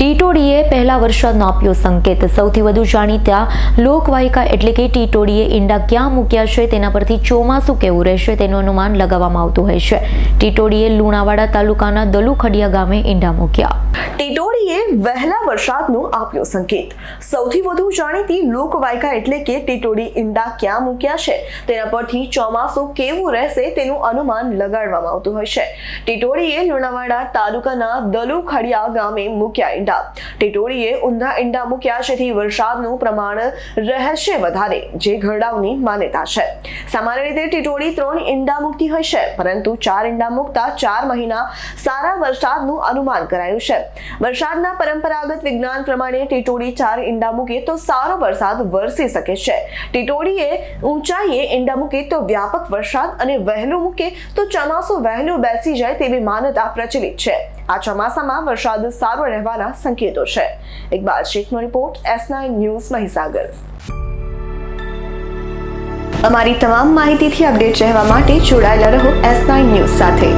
ટીટોડીએ પહેલા વરસાદનો આપ્યો સંકેત. સૌથી વધુ જાણીતા લોકવાયકા એટલે કે ટીટોડીએ ઈંડા ક્યાં મૂક્યા છે તેના પરથી ચોમાસું કેવું રહેશે તેનું અનુમાન લગાવવામાં આવતું હોય છે. ટીટોડીએ લુણાવાડા તાલુકાના દલુખડિયા ગામે ઈંડા મૂક્યા. ટીટોડીએ વહેલા વરસાદનું આપ્યો સંકેત. સૌથી વધુ જાણીતી લોકવાયકા એટલે કે ટીટોડી ઈંડા ક્યાં મૂક્યા છે તેના પરથી ચોમાસું કેવું રહેશે તેનું અનુમાન લગાડવામાં આવતું હોય છે. ટીટોડીએ લુણાવાડા તાલુકાના દલુખડિયા ગામે મૂક્યા ઈંડા ટીટોડીએ ઊંધા ઈંડા મૂક્યા, જેથી વરસાદનું પ્રમાણ રહેશે વધારે, જે ઘરડાવની માન્યતા છે. સામાન્ય રીતે ટીટોડી ત્રણ ઈંડા મૂકતી હોય છે, પરંતુ ચાર ઈંડા મૂકતા ચાર મહિના સારા વરસાદનું અનુમાન કરાયું છે. વરસાદના પરંપરાગત વિજ્ઞાન પ્રમાણે ટીટોડી ચાર ઈંડા મૂકે તો સારો વરસાદ વરસી શકે છે. ટીટોડીએ ઊંચાઈએ ઈંડા મૂકે તો વ્યાપક વરસાદ અને વહેલું મૂકે તો ચોમાસું વહેલું બેસી જાય તેવી માન્યતા પ્રચલિત છે. આ ચોમાસામાં વરસાદ સારો રહેવાના સંકેતો છે. ઇકબાલ શેખનો રિપોર્ટ, એસ ન્યૂઝ મહીસાગર. અમારી તમામ માહિતીથી અપડેટ રહેવા માટે જોડાયેલા રહો એસ ન્યૂઝ સાથે.